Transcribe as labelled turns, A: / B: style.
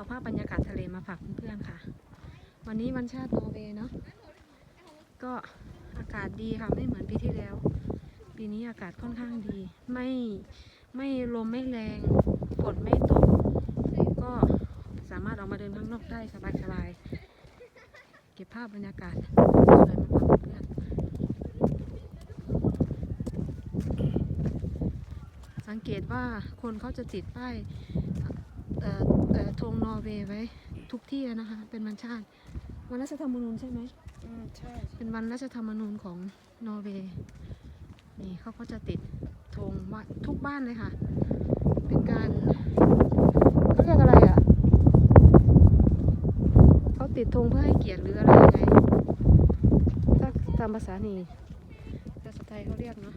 A: เอาภาพบรรยากาศทะเลมาฝากเพื่อนๆค่ะ วันนี้วันชาติโนเวย์เนาะก็อากาศดีค่ะไม่เหมือนปีที่แล้ว ปีนี้อากาศค่อนข้างดี ไม่ไม่ลมไม่แรงฝนไม่ตก ก็สามารถออกมาเดินข้างนอกได้สบายๆเก็บภาพบรรยากาศสวยมาฝากเพื่อนสังเกตว่าคนเขาจะติดป้าย นอร์เวย์ไว้ ทุกที่เลยนะคะ เป็นวันชาติ วันรัฐธรรมนูญใช่ไหม
B: อืมใช่
A: เป็นวันรัฐธรรมนูญของนอร์เวย์นี่เขาก็จะติดธงว่าทุกบ้านเลยค่ะ เป็นการเขาเรียกอะไรอะเขาติดธงเพื่อให้เกียรติหรืออะไรยังไงถ้าตามภาษานี่ภาษาไทยเขาเรียกเนาะ